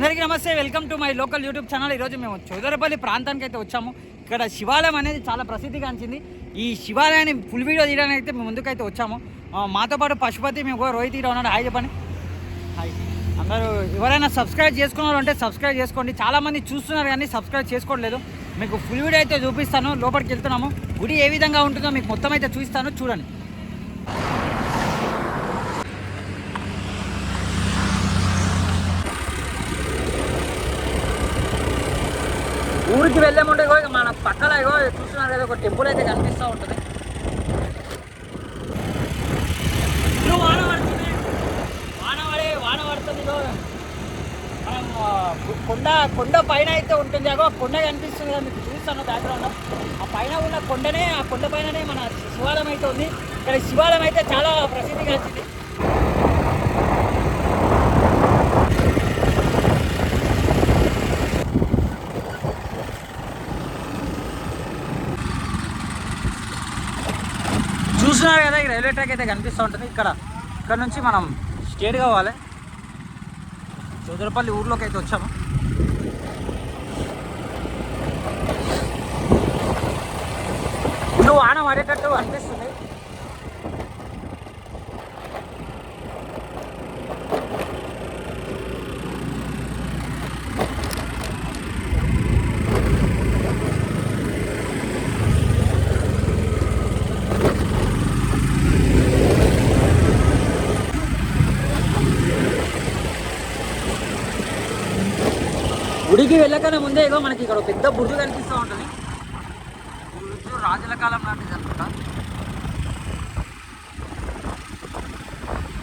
అందరికీ నమస్తే welcome to my local YouTube channel. ఈరోజు మేము చౌదరపల్లి ప్రాంతానికి అయితే వచ్చాము. ఇక్కడ శివాలయం అనేది చాలా ప్రసిద్ధిగాంచింది ఈ శివాలయాన్ని ఫుల్ వీడియో తీయడానికి అయితే మేము ముందుకైతే వచ్చాము. మాతో పాటు పశుపతి మేము కూడా రోహిత్ ఇలా ఉన్నాడు. హాయ్ చెప్పండి. హాయ్ అందరూ ఎవరైనా సబ్స్క్రైబ్ చేసుకున్నారు అంటే సబ్స్క్రైబ్ చేసుకోండి. చాలామంది చూస్తున్నారు కానీ సబ్స్క్రైబ్ చేసుకోవట్లేదు. మీకు ఫుల్ వీడియో అయితే చూపిస్తాను. లోపలికి వెళ్తున్నాము. గుడి ఏ విధంగా ఉంటుందో మీకు మొత్తం అయితే చూపిస్తాను. చూడండి. ఊరికి వెళ్ళే ముందు ఇక మన పక్కన ఇగో చూస్తున్నారు కదా ఒక టెంపుల్ అయితే కనిపిస్తూ ఉంటుంది. వాన పడుతుంది. వాన పడే వాన పడుతుంది ఇగో మనం కొండ కొండ పైన అయితే ఉంటుంది. అగో కొండ కనిపిస్తుంది కదా మీకు చూస్తాను బ్యాక్గ్రౌండ్ ఆ పైన ఉన్న కొండనే ఆ కొండ పైననే మన శివాలయం అయితే ఉంది. ఇక్కడ శివాలయం అయితే చాలా ప్రసిద్ధిగా వచ్చింది చూస్తున్నారు కదా ఈ రైల్వే ట్రాక్ అయితే కనిపిస్తూ ఉంటుంది. ఇక్కడ ఇక్కడ నుంచి మనం స్టేట్ కావాలి. చౌదరపల్లి ఊర్లోకి అయితే వచ్చాము. ఇప్పుడు వాన పడేటట్టు అనిపిస్తుంది. గుడికి వెళ్ళకనే ముందే ఇగో మనకి ఇక్కడ పెద్ద బుర్జు కనిపిస్తూ ఉంటుంది. బుర్జు రాజుల కాలం లాంటిది అనమాట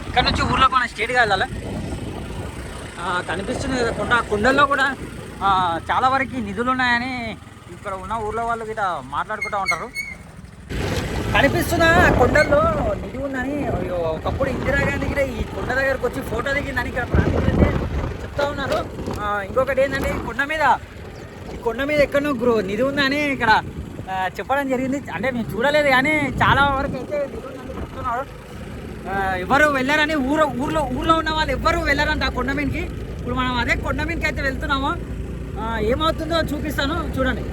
ఇక్కడ నుంచి ఊర్లోకి మనం స్టేట్గా వెళ్ళాలి? కనిపిస్తుంది కదా కొండ. కొండల్లో కూడా చాలా వరకు నిధులు ఉన్నాయని ఇక్కడ ఉన్న ఊర్లో వాళ్ళు గిట్ట మాట్లాడుకుంటూ ఉంటారు. కనిపిస్తున్న కొండల్లో నిధి ఉందని అయ్యో, ఒకప్పుడు ఇందిరాగాంధీ ఈ కొండ దగ్గరకు వచ్చి ఫోటో దిగిందని ఇక్కడ ప్రాంతీయులైతే చెప్తా ఉన్నారు. ఇంకొకటి ఏంటంటే ఈ కొండ మీద ఈ కొండ మీద ఎక్కడో గ్రో నిధి ఉందని ఇక్కడ చెప్పడం జరిగింది. అంటే మేము చూడలేదు కానీ చాలా వరకు అయితే నిధి ఉందని చెప్తున్నారు. ఎవరు వెళ్ళారని ఊరు ఊర్లో ఊర్లో ఉన్న వాళ్ళు ఎవ్వరు వెళ్ళారంట ఆ కొండ మీదకి. ఇప్పుడు మనం అదే కొండ మీదకి అయితే వెళ్తున్నాము. ఏమవుతుందో చూపిస్తాను. చూడండి.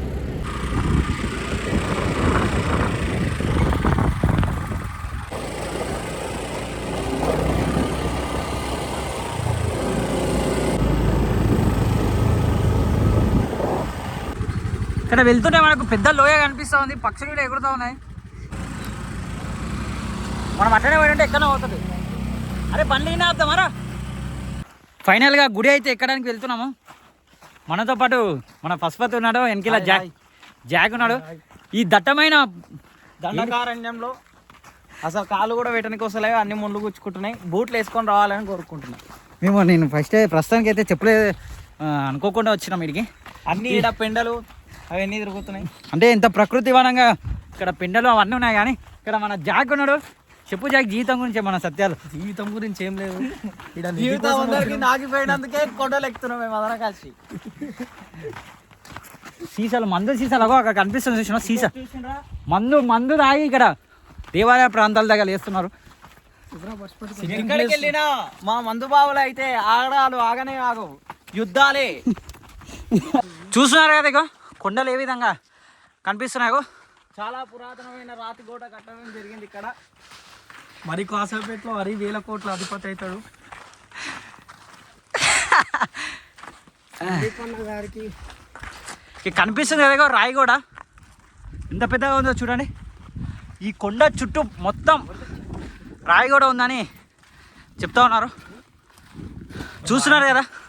ఇక్కడ వెళ్తుంటే మనకు పెద్ద లోయ కనిపిస్తూ ఉంది పక్షులు కూడా ఎగురుతూ ఉన్నాయి. మనం అట్లనే పోయింటే ఎక్కడో అవుతుంది అరే బండి ఆపుదామారా ఫైనల్గా గుడి అయితే ఎక్కడానికి వెళ్తున్నాము. మనతో పాటు మన పశుపతి ఉన్నాడు వెనకిల హాయ్, జాక్ ఉన్నాడు. ఈ దట్టమైన దండకారణ్యంలో అసలు కాళ్ళు కూడా పెట్టడానికి వస్తలేవు అన్ని ముళ్ళు గుచ్చుకుంటున్నాయి. బూట్లు వేసుకొని రావాలని కోరుకుంటున్నా. మేము నేను ఫస్ట్ ప్రస్తుతానికి అయితే చెప్పలే ఆ, అనుకోకుండా వచ్చినాం ఇడికి అన్ని ఈడ పెండలు అవన్నీ తిరుగుతున్నాయి? అంటే ఇంత ప్రకృతి వనంగా ఇక్కడ పెండలు అవన్నీ ఉన్నాయి కానీ ఇక్కడ మన జాక్ ఉన్నాడు. చెప్పు జాక్ జీవితం గురించి మన సత్యాలు? జీవితం గురించి ఏం లేదు. జీవితం అందరికి నాగిపోయినందుకే కొండలు ఎక్కుతున్నాం మేము అందరం కలిసి. సీసాలు మందు సీసాలు అగో అక్కడ కనిపిస్తుంది చూసిన సీసా. మందు మందు తాగి ఇక్కడ దేవాలయ ప్రాంతాల దగ్గర వేస్తున్నారు ఎక్కడికి వెళ్ళినా మా మందు బావులు అయితే ఆగడాలు ఆగనే ఆగవు. యుద్ధాలే. చూస్తున్నారు కదా ఇగో? కొండలు ఏ విధంగా కనిపిస్తున్నాయో? చాలా పురాతనమైన రాతి గోడ కట్టడం జరిగింది ఇక్కడ. మరి కాసేపట్లో మరి వేల కోట్ల అధిపతి అవుతాడు. గారికి కనిపిస్తుంది కదా రాయి కూడా ఎంత పెద్దగా ఉందో చూడండి. ఈ కొండ చుట్టూ మొత్తం రాయి కూడా ఉందని చెప్తా ఉన్నారు. చూస్తున్నారు కదా?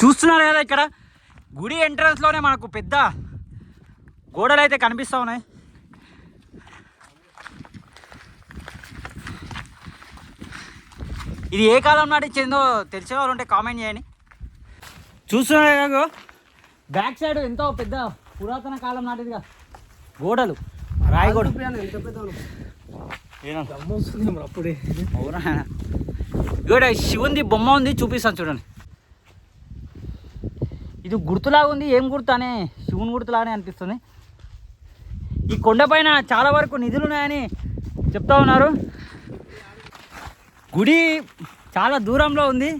చూస్తున్నారు కదా ఇక్కడ? గుడి ఎంట్రన్స్లోనే మనకు పెద్ద గోడలు అయితే కనిపిస్తూ ఉన్నాయి. ఇది ఏ కాలం నాటి చెందో తెలిసిన వాళ్ళు ఉంటే కామెంట్ చేయండి. చూస్తున్నారు కదా బ్యాక్ సైడ్ ఎంతో పెద్ద పురాతన కాలం నాటిదిగా గోడలు రాయి గోడ ఎంత పెద్ద ఏనా? వస్తుంది అప్పుడే. అవునా? ఇక్కడ శివుంది బొమ్మ ఉంది చూపిస్తాను చూడండి. ఇది గుర్తులాగా ఉంది ఏం గుర్తు అనే శివుని గుర్తులానే అనిపిస్తుంది. ఈ కొండపైన చాలా వరకు నిధులు ఉన్నాయని చెప్తా ఉన్నారు. గుడి చాలా దూరంలో ఉంది.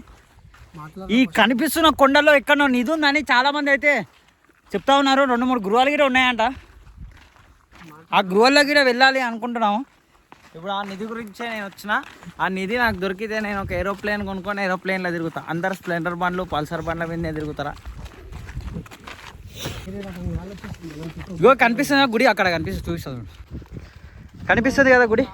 ఈ కనిపిస్తున్న కొండలో ఎక్కడో నిధి ఉందని చాలామంది అయితే చెప్తా ఉన్నారు. రెండు మూడు గృహాలు కూడా ఉన్నాయంట. ఆ గృహాల్లో కూడా వెళ్ళాలి అనుకుంటున్నాము. ఇప్పుడు ఆ నిధి గురించే నేను వచ్చిన. ఆ నిధి నాకు దొరికితే నేను ఒక ఏరోప్లేన్ కొనుక్కొని ఏరోప్లేన్లో తిరుగుతా. అందరు స్ప్లెండర్ బండ్లు పల్సర్ బండ్ల మీద తిరుగుతారా? ఇగో కనిపిస్తుంది గుడి అక్కడ కనిపిస్తుంది చూపిస్తుంది కనిపిస్తుంది కదా గుడి?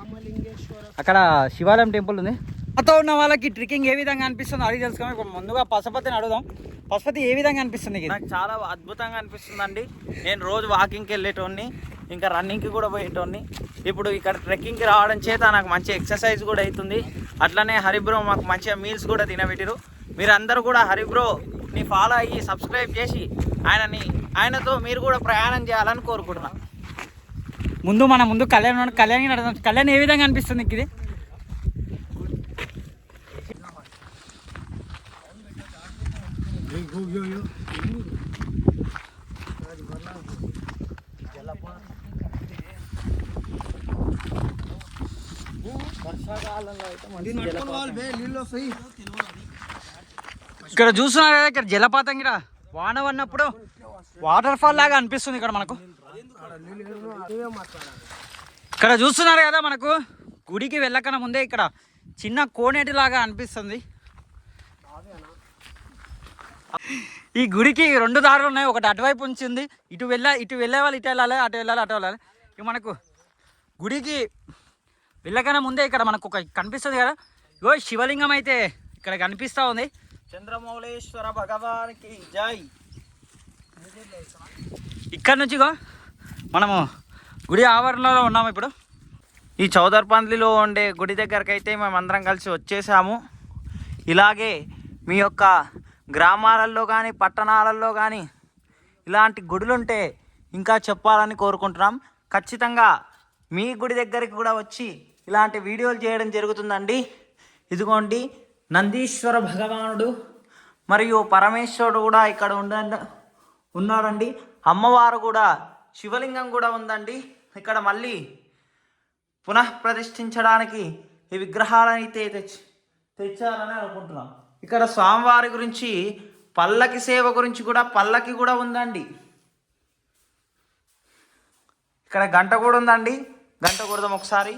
అక్కడ శివాలయం టెంపుల్ ఉంది. నాతో ఉన్న వాళ్ళకి ట్రిక్కింగ్ ఏ విధంగా అనిపిస్తుందో అడిగి తెలుసుకొని ఇప్పుడు ముందుగా పశుపతిని అడుగుదాం. పశుపతి ఏ విధంగా అనిపిస్తుంది నాకు చాలా అద్భుతంగా అనిపిస్తుందండి. నేను రోజు వాకింగ్కి వెళ్ళేటోడిని ఇంకా రన్నింగ్కి కూడా పోయేటోడిని ఇప్పుడు ఇక్కడ ట్రెక్కింగ్కి రావడం చేత నాకు మంచి ఎక్సర్సైజ్ కూడా అవుతుంది. అట్లనే హరిబ్రో మాకు మంచిగా మీల్స్ కూడా తినబెట్టిరు. మీరందరూ కూడా హరిబ్రోని ఫాలో అయ్యి సబ్స్క్రైబ్ చేసి ఆయనని ఆయనతో మీరు కూడా ప్రయాణం చేయాలని కోరుకుంటున్నాను ముందు మన ముందు కళ్యాణ్. కళ్యాణ్ అడుగుదాం కళ్యాణ్ ఏ విధంగా అనిపిస్తుంది నీకు ఇది? ఇక్కడ చూస్తున్నారు కదా ఇక్కడ జలపాతం ఇక్కడ వాన పడినప్పుడు వాటర్ ఫాల్ లాగా అనిపిస్తుంది ఇక్కడ మనకు. ఇక్కడ చూస్తున్నారు కదా మనకు గుడికి వెళ్ళకన ముందే ఇక్కడ చిన్న కోనేటి లాగా అనిపిస్తుంది. ఈ గుడికి రెండు దారులు ఉన్నాయి ఒకటి అటువైపు ఉంచింది ఇటు వెళ్ళా ఇటు వెళ్ళే వాళ్ళు ఇటు వెళ్ళాలి అటు వెళ్ళాలి అటు వెళ్ళాలి. ఇక మనకు గుడికి వెళ్ళకన్నా ముందే ఇక్కడ మనకు ఒక కనిపిస్తుంది కదా. ఇగో శివలింగం అయితే ఇక్కడ కనిపిస్తూ ఉంది. చంద్రమౌళేశ్వర భగవానికి జై. ఇక్కడ నుంచి మనము గుడి ఆవరణలో ఉన్నాము ఇప్పుడు. ఈ చౌదర్పండ్లిలో ఉండే గుడి దగ్గరకు అయితే మేమందరం కలిసి వచ్చేసాము. ఇలాగే మీ యొక్క గ్రామాలలో కానీ పట్టణాలలో కానీ ఇలాంటి గుడులుంటే ఇంకా చెప్పాలని కోరుకుంటున్నాం. ఖచ్చితంగా మీ గుడి దగ్గరికి కూడా వచ్చి ఇలాంటి వీడియోలు చేయడం జరుగుతుందండి. ఇదిగోండి నందీశ్వర భగవానుడు మరియు పరమేశ్వరుడు కూడా ఇక్కడ ఉండ ఉన్నాడండి. అమ్మవారు కూడా శివలింగం కూడా ఉందండి. ఇక్కడ మళ్ళీ పునఃప్రతిష్ఠించడానికి ఈ విగ్రహాలనైతే అయితే తెచ్చి తెచ్చారని అనుకుంటున్నాం. ఇక్కడ స్వామివారి గురించి పల్లకి సేవ గురించి కూడా పల్లకి కూడా ఉందండి. ఇక్కడ గంట కూడా ఉందండి. గంట కూడదాం ఒకసారి.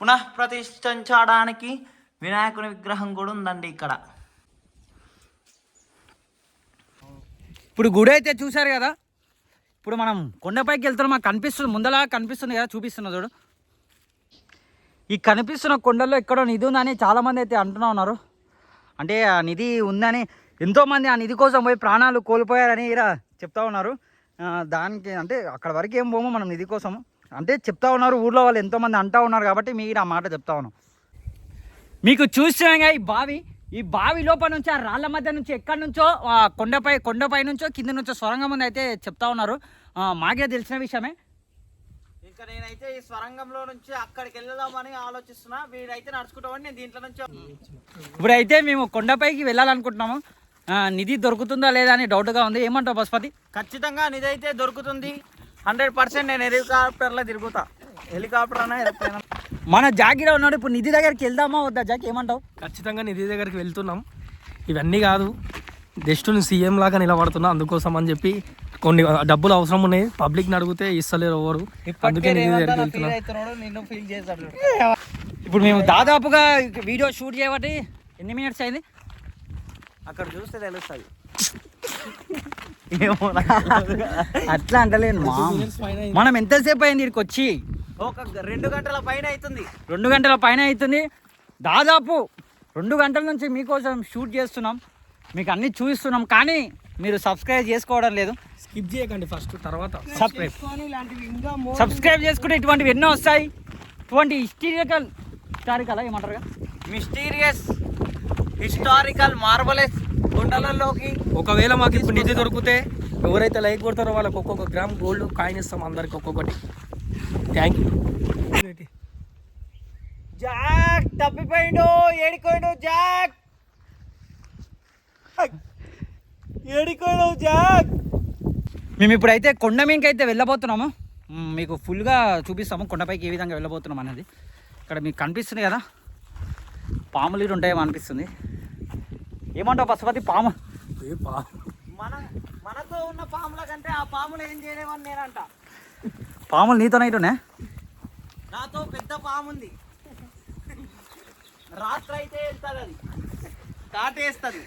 పునఃప్రతిష్ఠించడానికి వినాయకుని విగ్రహం కూడా ఉందండి ఇక్కడ. ఇప్పుడు గుడి అయితే చూశారు కదా? ఇప్పుడు మనం కొండపైకి వెళ్తున్నాం మాకు కనిపిస్తుంది ముందలా కనిపిస్తుంది కదా చూపిస్తున్నా చూడు. ఈ కనిపిస్తున్న కొండల్లో ఎక్కడో నిధి ఉందని చాలామంది అయితే అంటున్నా ఉన్నారు. అంటే ఆ నిధి ఉందని ఎంతోమంది ఆ నిధి కోసం పోయి ప్రాణాలు కోల్పోయారని ఇలా చెప్తా ఉన్నారు. దానికి అంటే అక్కడ వరకు ఏం పోము మనం నిధి కోసం అంటే చెప్తా ఉన్నారు ఊర్లో వాళ్ళు ఎంతోమంది అంటా ఉన్నారు కాబట్టి మీరు ఆ మాట చెప్తా ఉన్నాం. మీకు చూస్తున్నాగా ఈ బావి. ఈ బావి లోపల నుంచి ఆ రాళ్ళ మధ్య నుంచి ఎక్కడి నుంచో కొండపై కొండపై నుంచో కింద నుంచో సొరంగం ఉంది అయితే చెప్తా ఉన్నారు. మాకే తెలిసిన విషయమే. ఇంకా నేనైతే ఈ స్వరంగంలో నుంచి అక్కడికి వెళ్దామని ఆలోచిస్తున్నా. వీడైతే నడుచుకుంటామని నేను దీంట్లో నుంచి ఇప్పుడు అయితే మేము కొండపైకి వెళ్ళాలనుకుంటున్నాము. నిధి దొరుకుతుందా లేదా అని డౌట్గా ఉంది. ఏమంటావు పశుపతి ఖచ్చితంగా నిదైతే దొరుకుతుంది. హండ్రెడ్ పర్సెంట్ నేను హెలికాప్టర్లో తిరుగుతా. హెలికాప్టర్ అన్నా. మన జాగిర ఉన్నాడు. ఇప్పుడు నిధి దగ్గరికి వెళ్దామా వద్దా? జాకి ఏమంటావు? ఖచ్చితంగా నిధి దగ్గరికి వెళ్తున్నాం. ఇవన్నీ కాదు జస్ట్ నేను సీఎం లాగా నిలబడుతున్నా అందుకోసం అని చెప్పి కొన్ని డబ్బులు అవసరం ఉన్నాయి. పబ్లిక్ని అడిగితే ఇస్తలేరు ఎవరు. అందుకే నిధి దగ్గరికి వెళ్తున్నా. ఇప్పుడు మేము దాదాపుగా వీడియో షూట్ చేయబట్టి ఎన్ని మినిట్స్ అయింది? అక్కడ చూస్తే తెలుస్తుంది. అట్లా అంటలేను మా మనం ఎంతసేపు అయింది ఇక్కడికి వచ్చి? ఒక రెండు గంటల పైన అవుతుంది. రెండు గంటల పైన అవుతుంది. దాదాపు రెండు గంటల నుంచి మీకోసం షూట్ చేస్తున్నాం. మీకు అన్ని చూపిస్తున్నాం కానీ మీరు సబ్స్క్రైబ్ చేసుకోవడం లేదు. స్కిప్ చేయకండి ఫస్ట్ తర్వాత. సబ్స్క్రైబ్. సబ్స్క్రైబ్ చేసుకుంటే ఇటువంటివి ఎన్నో వస్తాయి. ఇటువంటి హిస్టరికల్ హిస్టారికల్ ఏమంటారు? మిస్టీరియస్ హిస్టారికల్ మార్బలెస్ గుండలలోకి ఒకవేళ మాకు ఇప్పుడు నిధి దొరికితే ఎవరైతే లైక్ కొడతారో వాళ్ళకి ఒక్కొక్క గ్రామ్ గోల్డ్ కాయిన్ ఇస్తాం అందరికి ఒక్కొక్కటి. థ్యాంక్ యూ జాక్ తప్పిపోయిండు ఏడిపోయిండు జాక్. ఏడిపోయిండు జాక్. మేము ఇప్పుడైతే కొండ మీదకి అయితే వెళ్ళబోతున్నాము మీకు ఫుల్గా చూపిస్తాము కొండపైకి ఏ విధంగా వెళ్ళబోతున్నాం అనేది ఇక్కడ మీకు కనిపిస్తుంది కదా? పాములు ఇటు ఉంటాయేమో అనిపిస్తుంది. ఏమంటావు పశుపతి? పాము. మన మనతో ఉన్న పాముల కంటే ఆ పాములు ఏం చేయలేమని నేనంట. పాములు నీతోనే ఇటునే? నాతో పెద్ద పాము ఉంది రాత్రి అయితే వెళ్తుంది అది కాటేస్తుంది.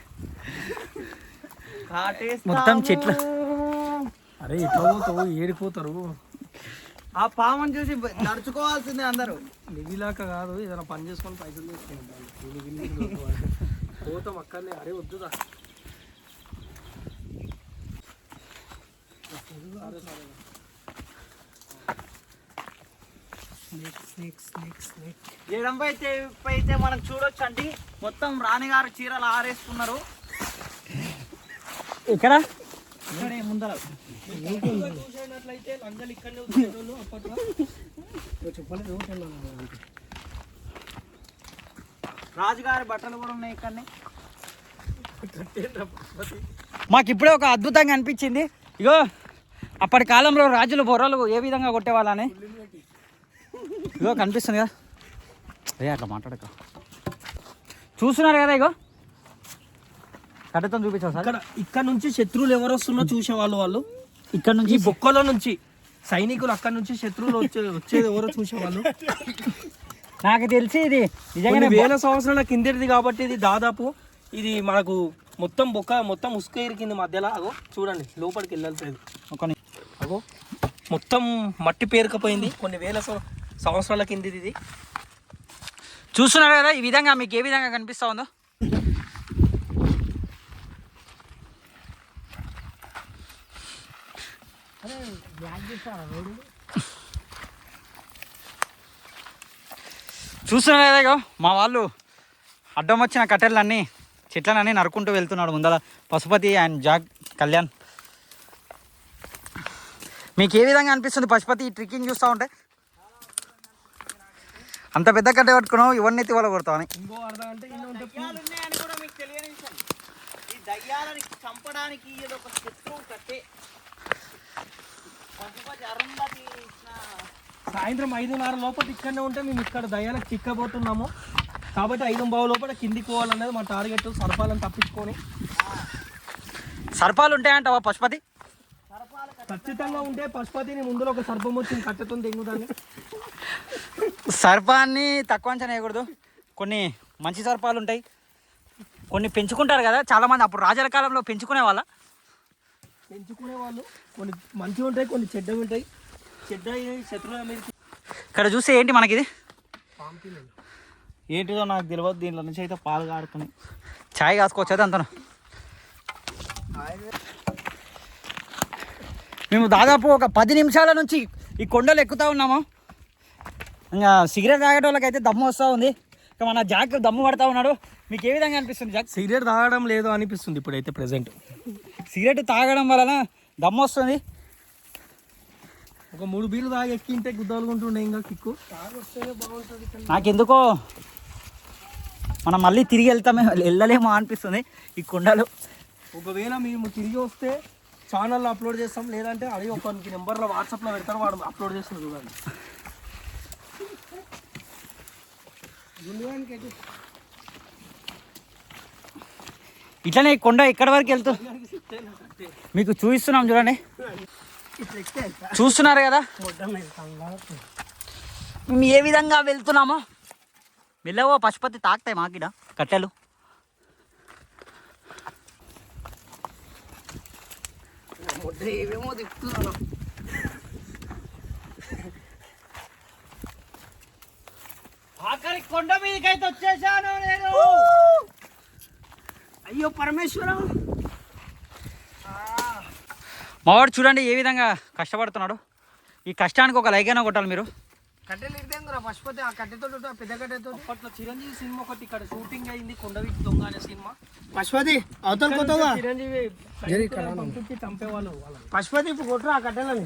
కాటేస్తా మొత్తం చెట్లు. అరే ఎట్లా పోతావు? ఏడిపోతారు? ఆ పాముని చూసి నడుచుకోవాల్సిందే అందరూ. నిధిలాక కాదు ఏదైనా పని చేసుకొని పైసలు తీసుకుంటాను పోతాం అక్కడనే. అరే వద్దుదా ఎడంపై చేపై అయితే మనం చూడొచ్చు అండి మొత్తం రాణిగారు చీరలు ఆరేసుకున్నారు. ఇక్కడ? ఇక్కడే ముందర. చూసినట్లయితే లంగలు ఇక్కడనే వచ్చేటోళ్ళు అప్పట్లో చెప్పలేదు రాజుగారి బట్టలు కూడా ఉన్నాయి ఇక్కడనే. మాకు ఇప్పుడే ఒక అద్భుతంగా అనిపించింది. ఇగో అప్పటి కాలంలో రాజులు బొర్రలు ఏ విధంగా కొట్టేవాళ్ళని? ఇగో కనిపిస్తుంది కదా. ఏ అట్లా మాట్లాడక. చూస్తున్నారు కదా ఇగో? కట్టెతో చూపించావు సార్? ఇక్కడ ఇక్కడ నుంచి శత్రువులు ఎవరు వస్తున్నా చూసేవాళ్ళు వాళ్ళు ఇక్కడ నుంచి ఈ బొక్కలో నుంచి సైనికులు అక్కడ నుంచి శత్రువులు వచ్చే వచ్చేది ఎవరో చూసేవాళ్ళు నాకు తెలిసి ఇది నిజంగానే కొన్ని వేల సంవత్సరాల కిందటిది కాబట్టి ఇది దాదాపు ఇది మనకు మొత్తం బొక్క మొత్తం ఉసుక ఇరికింది మధ్యలో. అగో చూడండి లోపలికి వెళ్ళాల్సింది. ఒక అగో మొత్తం మట్టి పేరుకపోయింది. కొన్ని వేల సంవత్సరాల కింది ఇది. చూస్తున్నారు కదా ఈ విధంగా మీకు ఏ విధంగా కనిపిస్తా ఉందో? చూస్తున్నారు కదా ఇగో మా వాళ్ళు అడ్డం వచ్చిన కట్టెలన్నీ చెట్లనన్నీ నరుకుంటూ వెళ్తున్నాడు ముందర పశుపతి అండ్ జాగ్ కళ్యాణ్. మీకు ఏ విధంగా అనిపిస్తుంది పశుపతి ఈ ట్రిక్కింగ్ చూస్తూ ఉంటే? అంత పెద్ద కట్టె పట్టుకున్నావు ఇవన్నీ ఎత్తి వాళ్ళ కొడతావని ఇంకో అర్థం అంటే ఇన్ని ఉంటే దయ్యాలు ఉన్నాయని కూడా మీకు తెలియని విషయం ఈ దయ్యాలని చంపడానికి ఇది ఒక శత్రువు కట్టే. పశుపతి అరుంధతి ఇచ్చిన సాయంత్రం ఐదున్నర లోపల ఇక్కడనే ఉంటే మేము ఇక్కడ దయ్యాలకు చిక్కబోతున్నాము. కాబట్టి ఐదు బావు లోపల కిందికి పోవాలనేది మా టార్గెట్. సర్పాలను తప్పించుకొని. సర్పాలు ఉంటాయంటావా పశుపతి? ఖచ్చితంగా ఉంటే పశుపతిని ముందులో ఒక సర్పం వచ్చింది కట్టెతో తెంగుదాన్ని సర్పాన్ని తక్కువ అంచనా వేయకూడదు. కొన్ని మంచి సర్పాలు ఉంటాయి. కొన్ని పెంచుకుంటారు కదా చాలామంది అప్పుడు రాజల కాలంలో పెంచుకునే వాళ్ళ. పెంచుకునే వాళ్ళు కొన్ని మంచిగా ఉంటాయి కొన్ని చెడ్డవి ఉంటాయి. చెడ్డ శత్రువుల మీద ఇక్కడ చూస్తే ఏంటి మనకి ఇది పాంపిల్లలు ఏంటిదో నాకు తెలియదు దీంట్లో నుంచి అయితే పాలు కాడుతున్నాయి ఛాయ్ కాసుకోవచ్చు అయితే అంతను. మేము దాదాపు ఒక పది నిమిషాల నుంచి ఈ కొండలు ఎక్కుతా ఉన్నాము. ఇంకా సిగరెట్ తాగేటోళ్ళకి అయితే దమ్ము వస్తూ ఉంది. ఇక మన జాక్ దమ్ము పడతా ఉన్నాడు. మీకు ఏ విధంగా అనిపిస్తుంది జాక్? సిగరెట్ తాగడం లేదు అనిపిస్తుంది ఇప్పుడైతే ప్రెసెంట్. సిగరెట్ తాగడం వలన దమ్ము వస్తుంది. ఒక మూడు బీర్లు తాగి ఎక్కింటే గుద్దలుకుంటుండే ఇంకా కిక్కు. నాకెందుకో మనం మళ్ళీ తిరిగి వెళ్తామే వెళ్ళలేమో అనిపిస్తుంది ఈ కొండలు. ఒకవేళ మేము తిరిగి వస్తే ఛానల్లో అప్లోడ్ చేస్తాం లేదంటే అది ఒక నెంబర్లో వాట్సాప్లో పెడతారు వాడు అప్లోడ్ చేస్తారు చూడండి. ఇట్లనే కొండ ఎక్కడి వరకు వెళ్తూ? మీకు చూపిస్తున్నాం చూడండి. చూస్తున్నారు కదా? మేము ఏ విధంగా వెళ్తున్నామో? వెళ్ళవో పశుపతి తాకుతాయి మాకిడ కట్టెలు. ఏమేమో తిప్పుతున్నాను ఆఖరి కొండ మీదకైతే వచ్చేసాను నేను. అయ్యో పరమేశ్వరం. మావాడు చూడండి ఏ విధంగా కష్టపడుతున్నాడు. ఈ కష్టానికి ఒక లైక్ అయినా కొట్టాలి మీరు? కట్టెలు ఇద్దాం పశుపతి ఆ కట్టెతో పెద్ద కట్టెతో. అప్పట్లో చిరంజీవి సినిమా ఒకటి ఇక్కడ షూటింగ్ అయింది కొండవీటి దొంగ అనే సినిమా. పశుపతి అవతల కొత్తగా? చిరంజీవి పంపించి చంపేవాళ్ళు పశుపతి ఇప్పుడు కొట్టురా ఆ కట్టెలని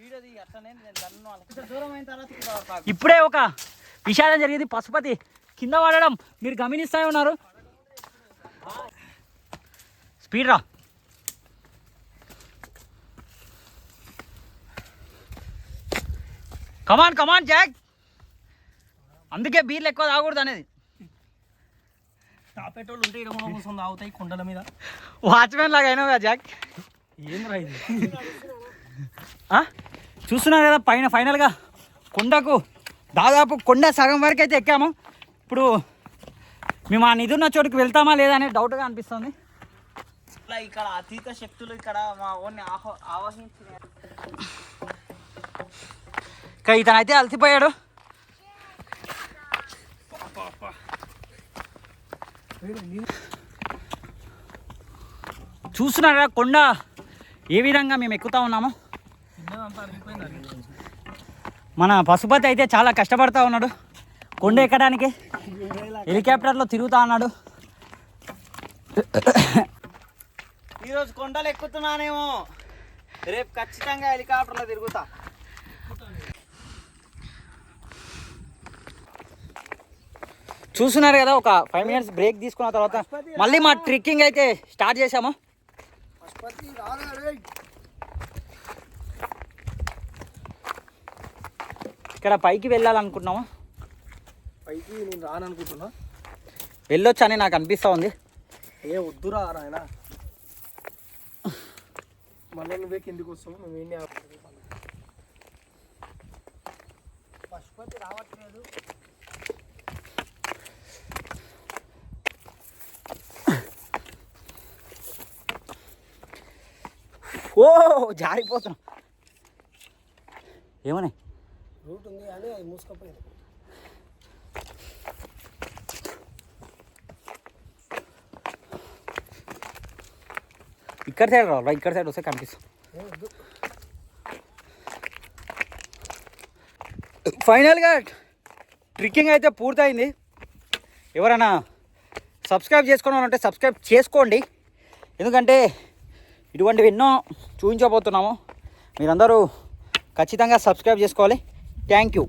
వీడియోది అట్లనే నేను దన్ను వాళ్ళకి దూరం అయిన తర్వాత ఇక్కడ ఇప్పుడే ఒక విషాదం జరిగింది. పశుపతి కింద పడడం మీరు గమనిస్తూ ఉన్నారు. స్పీడ్ రా. కమాన్ కమాన్ జాక్ అందుకే బీర్లు ఎక్కువ తాగకూడదు అనేది. తాపేటోళ్ళు ఉంటే ఇక్కడ మనం కూర్చొని తాగుతాయి కొండల మీద. వాచ్మెన్ లాగా అయినావు కదా జాక్ ఇది? ఆ? చూస్తున్నారు కదా పైన ఫైనల్గా కొండకు దాదాపు కొండ సగం వరకు అయితే ఎక్కాము. ఇప్పుడు మేము ఆ నిధి ఉన్న చోటుకి వెళ్తామా లేదా అనే డౌట్గా అనిపిస్తుంది. ఇట్లా ఇక్కడ అతీత శక్తులు ఇక్కడ మా ఓన్ని ఆహ్వా ఆవహించినాయి ఇక ఇతనైతే అలసిపోయాడు. చూస్తున్నారు కదా కొండ ఏ విధంగా మేము ఎక్కుతా ఉన్నామో. మన పశుపతి అయితే చాలా కష్టపడతా ఉన్నాడు. కొండ ఎక్కడానికి? హెలికాప్టర్లో తిరుగుతా ఉన్నాడు. ఈరోజు కొండలు ఎక్కుతున్నానేమో. రేపు ఖచ్చితంగా హెలికాప్టర్లో తిరుగుతా. చూస్తున్నారు కదా ఒక ఫైవ్ మినిట్స్ బ్రేక్ తీసుకున్న తర్వాత మళ్ళీ మా ట్రెక్కింగ్ అయితే స్టార్ట్ చేసాము పశుపతి రారా రేయ్. ఇక్కడ పైకి వెళ్ళాలనుకుంటున్నాము పైకి నేను రాననుకుంటున్నా. వెళ్ళొచ్చు అని నాకు అనిపిస్తూ ఉంది. ఏ వద్దురా నాయన. మళ్ళీ నువ్వే కిందికి వస్తావు నువ్వేంటి పశుపతి రావట్లేదు. ఓ జారిపోతున్నాం. ఏమని? రూట్ ఉంది కానీ అది మూసుకపోయింది. ఇక్కడ సైడ్ రావాలి? ఇక్కడ సైడ్ వస్తే కనిపిస్తాం ఫైనల్గా ట్రిక్కింగ్ అయితే పూర్తయింది. ఎవరైనా సబ్స్క్రైబ్ చేసుకోవడం అంటే సబ్స్క్రైబ్ చేసుకోండి. ఎందుకంటే ఇటువంటివి ఎన్నో చూపించబోతున్నాము. మీరందరూ ఖచ్చితంగా సబ్స్క్రైబ్ చేసుకోవాలి. Thank you